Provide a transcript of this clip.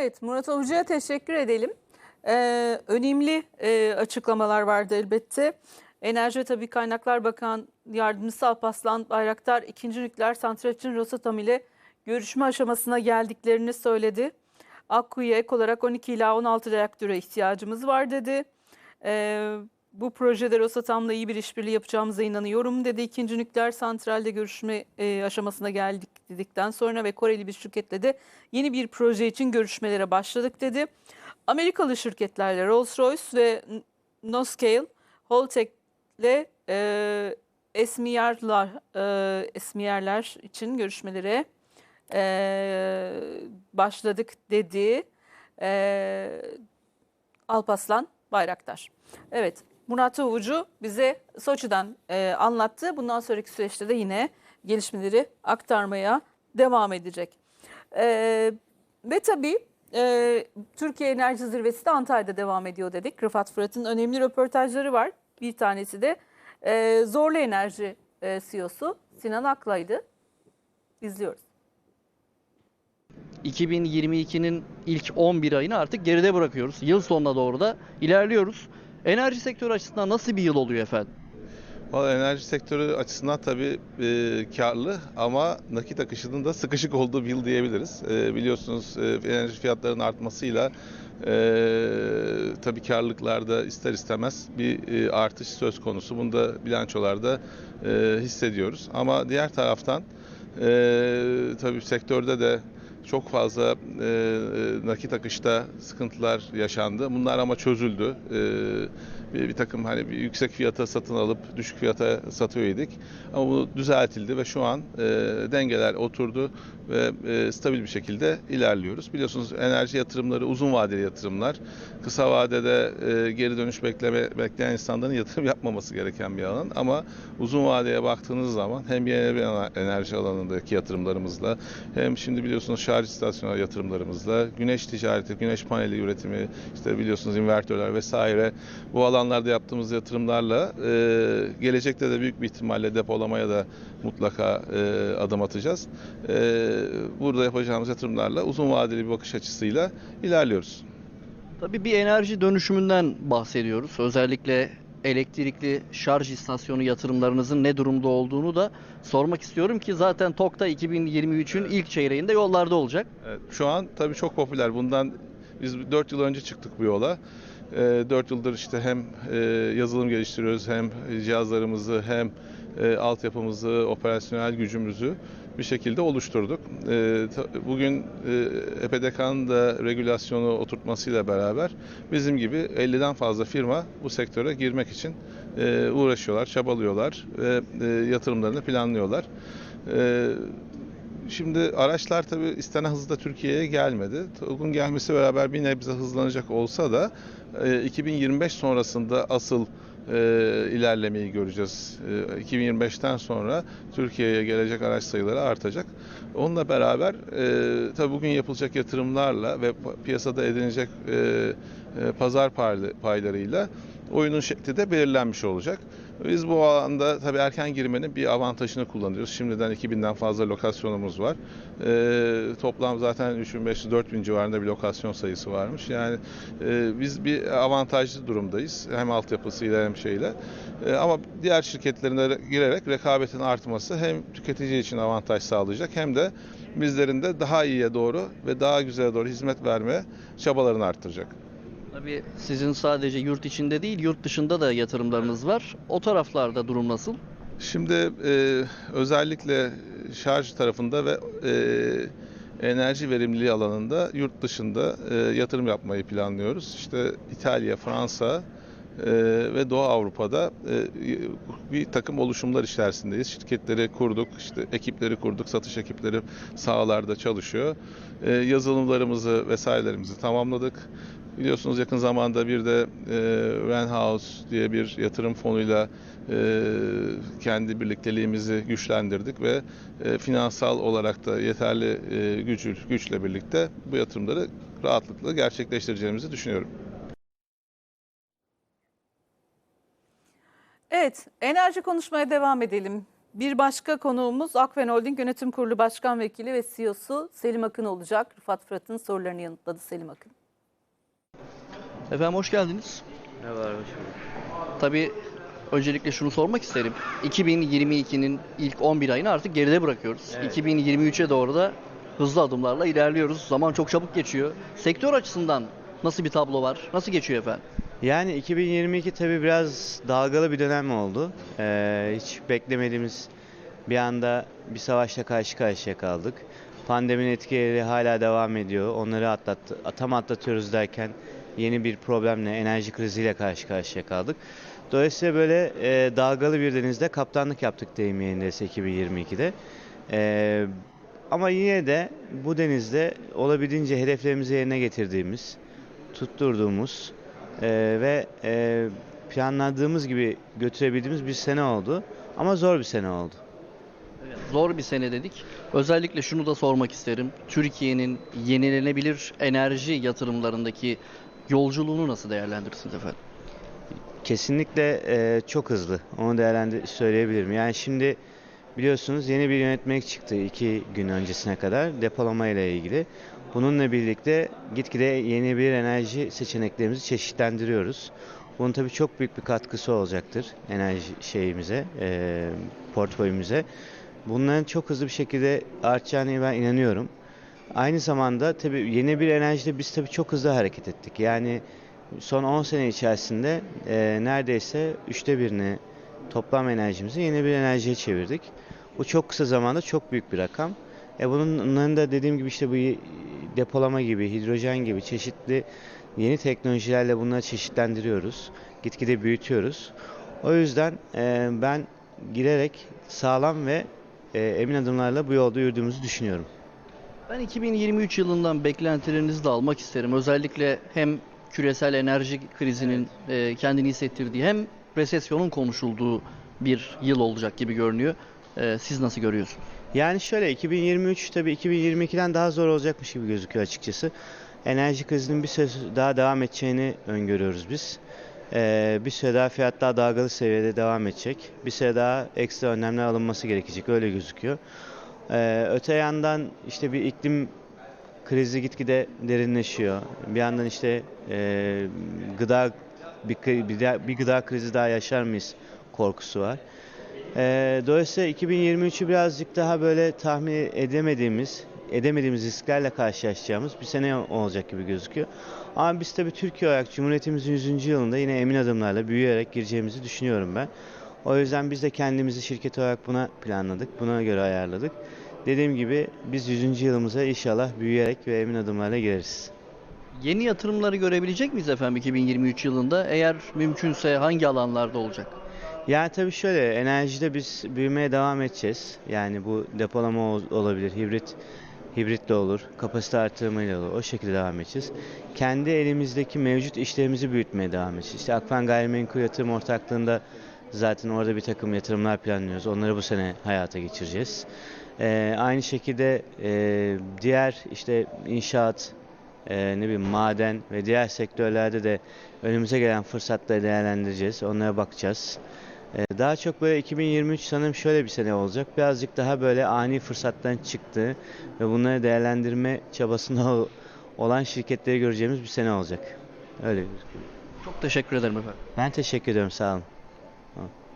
Evet Murat Avucu'ya teşekkür edelim. Ee, önemli e, açıklamalar vardı elbette. Enerji ve Tabii Kaynaklar Bakan Yardımcısı Alpaslan Bayraktar ikinci nükleer santral için Rosatom ile görüşme aşamasına geldiklerini söyledi. Akkuyu'ya ek olarak 12 ila 16 reaktöre ihtiyacımız var dedi. Ee, bu projede Rosatom'la iyi bir işbirliği yapacağımıza inanıyorum dedi. İkinci nükleer santralde görüşme e, aşamasına geldik dedikten sonra ve Koreli bir şirketle de yeni bir proje için görüşmelere başladık dedi. Amerikalı şirketlerle Rolls-Royce ve Noscale, Holtec ile e, Esmiyerler, e, Esmiyerler için görüşmelere e, başladık dedi e, Alpaslan Bayraktar. Evet Murat Uvucu bize Soçi'den e, anlattı. Bundan sonraki süreçte de yine gelişmeleri aktarmaya devam edecek. E, ve tabii e, Türkiye Enerji Zirvesi de Antalya'da devam ediyor dedik. Rıfat Fırat'ın önemli röportajları var. Bir tanesi de e, Zorlu Enerji e, CEO'su Sinan Aklay'dı. İzliyoruz. 2022'nin ilk 11 ayını artık geride bırakıyoruz. Yıl sonuna doğru da ilerliyoruz. Enerji sektörü açısından nasıl bir yıl oluyor efendim? Valla enerji sektörü açısından tabii e, karlı ama nakit akışının da sıkışık olduğu bir yıl diyebiliriz. E, biliyorsunuz e, enerji fiyatlarının artmasıyla e, tabii karlılıklarda ister istemez bir e, artış söz konusu. Bunu da bilançolarda e, hissediyoruz. Ama diğer taraftan e, tabii sektörde de çok fazla e, e, nakit akışta sıkıntılar yaşandı. Bunlar ama çözüldü. E, bir, bir takım hani bir yüksek fiyata satın alıp düşük fiyata satıyorduk. Ama bu düzeltildi ve şu an e, dengeler oturdu ve e, stabil bir şekilde ilerliyoruz. Biliyorsunuz enerji yatırımları uzun vadeli yatırımlar. Kısa vadede e, geri dönüş bekleme, bekleyen insanların yatırım yapmaması gereken bir alan. Ama uzun vadeye baktığınız zaman hem yeni enerji alanındaki yatırımlarımızla hem şimdi biliyorsunuz şarj istasyonu yatırımlarımızla, güneş ticareti, güneş paneli üretimi, işte biliyorsunuz invertörler vesaire bu alanlarda yaptığımız yatırımlarla e, gelecekte de büyük bir ihtimalle depolamaya da mutlaka e, adım atacağız. E, burada yapacağımız yatırımlarla uzun vadeli bir bakış açısıyla ilerliyoruz. Tabii bir enerji dönüşümünden bahsediyoruz. Özellikle elektrikli şarj istasyonu yatırımlarınızın ne durumda olduğunu da sormak istiyorum ki zaten TOK'ta 2023'ün ilk çeyreğinde yollarda olacak. Evet, şu an tabii çok popüler. Bundan biz 4 yıl önce çıktık bu yola. 4 yıldır işte hem e, yazılım geliştiriyoruz hem cihazlarımızı hem e, altyapımızı, operasyonel gücümüzü bir şekilde oluşturduk. E, bugün EPDK'nın da regülasyonu oturtmasıyla beraber bizim gibi 50'den fazla firma bu sektöre girmek için uğraşıyorlar, çabalıyorlar ve yatırımlarını planlıyorlar. Şimdi araçlar tabii istenen hızda Türkiye'ye gelmedi. TOG'un gelmesi beraber bir nebze hızlanacak olsa da 2025 sonrasında asıl e, ilerlemeyi göreceğiz. E, 2025'ten sonra Türkiye'ye gelecek araç sayıları artacak. Onunla beraber e, tabii bugün yapılacak yatırımlarla ve piyasada edinilecek e, e, pazar paylarıyla oyunun şekli de belirlenmiş olacak. Biz bu alanda tabii erken girmenin bir avantajını kullanıyoruz. Şimdiden 2000'den fazla lokasyonumuz var. Ee, toplam zaten 3500-4000 civarında bir lokasyon sayısı varmış. Yani e, biz bir avantajlı durumdayız. Hem altyapısıyla hem şeyle. E, ama diğer şirketlerine girerek rekabetin artması hem tüketici için avantaj sağlayacak hem de bizlerin de daha iyiye doğru ve daha güzele doğru hizmet verme çabalarını arttıracak. Tabii sizin sadece yurt içinde değil yurt dışında da yatırımlarınız var. O taraflarda durum nasıl? Şimdi e, özellikle şarj tarafında ve e, enerji verimliliği alanında yurt dışında e, yatırım yapmayı planlıyoruz. İşte İtalya, Fransa e, ve Doğu Avrupa'da e, bir takım oluşumlar içerisindeyiz. Şirketleri kurduk, işte ekipleri kurduk, satış ekipleri sahalarda çalışıyor. E, yazılımlarımızı vesairelerimizi tamamladık. Biliyorsunuz yakın zamanda bir de e, Renhouse diye bir yatırım fonuyla e, kendi birlikteliğimizi güçlendirdik ve e, finansal olarak da yeterli e, gücü, güçle birlikte bu yatırımları rahatlıkla gerçekleştireceğimizi düşünüyorum. Evet, enerji konuşmaya devam edelim. Bir başka konuğumuz Akfen Holding Yönetim Kurulu Başkan Vekili ve CEO'su Selim Akın olacak. Rıfat Fırat'ın sorularını yanıtladı Selim Akın. Efendim hoş geldiniz. Ne var hoş bulduk. Tabii öncelikle şunu sormak isterim. 2022'nin ilk 11 ayını artık geride bırakıyoruz. Evet. 2023'e doğru da hızlı adımlarla ilerliyoruz. Zaman çok çabuk geçiyor. Sektör açısından nasıl bir tablo var? Nasıl geçiyor efendim? Yani 2022 tabii biraz dalgalı bir dönem oldu. Ee, hiç beklemediğimiz bir anda bir savaşla karşı karşıya kaldık. Pandeminin etkileri hala devam ediyor. Onları atlattı, tam atlatıyoruz derken yeni bir problemle, enerji kriziyle karşı karşıya kaldık. Dolayısıyla böyle e, dalgalı bir denizde kaptanlık yaptık deyim yerindeyse 2022'de. Ee, ama yine de bu denizde olabildiğince hedeflerimizi yerine getirdiğimiz, tutturduğumuz ee, ve e, planladığımız gibi götürebildiğimiz bir sene oldu. Ama zor bir sene oldu. Zor bir sene dedik. Özellikle şunu da sormak isterim. Türkiye'nin yenilenebilir enerji yatırımlarındaki yolculuğunu nasıl değerlendirirsiniz efendim? Kesinlikle e, çok hızlı. Onu değerlendir söyleyebilirim. Yani şimdi biliyorsunuz yeni bir yönetmelik çıktı iki gün öncesine kadar depolama ile ilgili. Bununla birlikte gitgide yeni bir enerji seçeneklerimizi çeşitlendiriyoruz. Bunun tabii çok büyük bir katkısı olacaktır enerji şeyimize, e, portföyümüze. Bunların çok hızlı bir şekilde artacağına ben inanıyorum. Aynı zamanda tabii yeni bir enerjide biz tabii çok hızlı hareket ettik. Yani son 10 sene içerisinde e, neredeyse üçte birini toplam enerjimizi yeni bir enerjiye çevirdik. Bu çok kısa zamanda çok büyük bir rakam. E bunların da dediğim gibi işte bu depolama gibi, hidrojen gibi çeşitli yeni teknolojilerle bunları çeşitlendiriyoruz. Gitgide büyütüyoruz. O yüzden e, ben girerek sağlam ve e, emin adımlarla bu yolda yürüdüğümüzü düşünüyorum. Ben 2023 yılından beklentilerinizi de almak isterim. Özellikle hem küresel enerji krizinin e, kendini hissettirdiği hem resesyonun konuşulduğu bir yıl olacak gibi görünüyor. E, siz nasıl görüyorsunuz? Yani şöyle 2023 tabii 2022'den daha zor olacakmış gibi gözüküyor açıkçası. Enerji krizinin bir süre daha devam edeceğini öngörüyoruz biz. Ee, bir süre daha fiyat daha dalgalı seviyede devam edecek. Bir süre daha ekstra önlemler alınması gerekecek öyle gözüküyor. Ee, öte yandan işte bir iklim krizi gitgide derinleşiyor. Bir yandan işte e, gıda bir, bir, bir gıda krizi daha yaşar mıyız korkusu var. Ee, dolayısıyla 2023'ü birazcık daha böyle tahmin edemediğimiz, edemediğimiz risklerle karşılaşacağımız bir sene olacak gibi gözüküyor. Ama biz tabii Türkiye olarak Cumhuriyetimizin 100. yılında yine emin adımlarla büyüyerek gireceğimizi düşünüyorum ben. O yüzden biz de kendimizi şirket olarak buna planladık, buna göre ayarladık. Dediğim gibi biz 100. yılımıza inşallah büyüyerek ve emin adımlarla gireriz. Yeni yatırımları görebilecek miyiz efendim 2023 yılında? Eğer mümkünse hangi alanlarda olacak? Yani tabii şöyle enerjide biz büyümeye devam edeceğiz. Yani bu depolama ol- olabilir, hibrit hibrit de olur, kapasite artırımıyla olur. O şekilde devam edeceğiz. Kendi elimizdeki mevcut işlerimizi büyütmeye devam edeceğiz. İşte Akfen Gayrimenkul Yatırım Ortaklığı'nda zaten orada bir takım yatırımlar planlıyoruz. Onları bu sene hayata geçireceğiz. Ee, aynı şekilde e, diğer işte inşaat, e, ne bileyim maden ve diğer sektörlerde de önümüze gelen fırsatları değerlendireceğiz. Onlara bakacağız. Ee, Daha çok böyle 2023 sanırım şöyle bir sene olacak. Birazcık daha böyle ani fırsattan çıktı ve bunları değerlendirme çabasında ol- olan şirketleri göreceğimiz bir sene olacak. Öyle gözüküyor. Çok teşekkür ederim efendim. Ben teşekkür ediyorum. Sağ olun. Huh.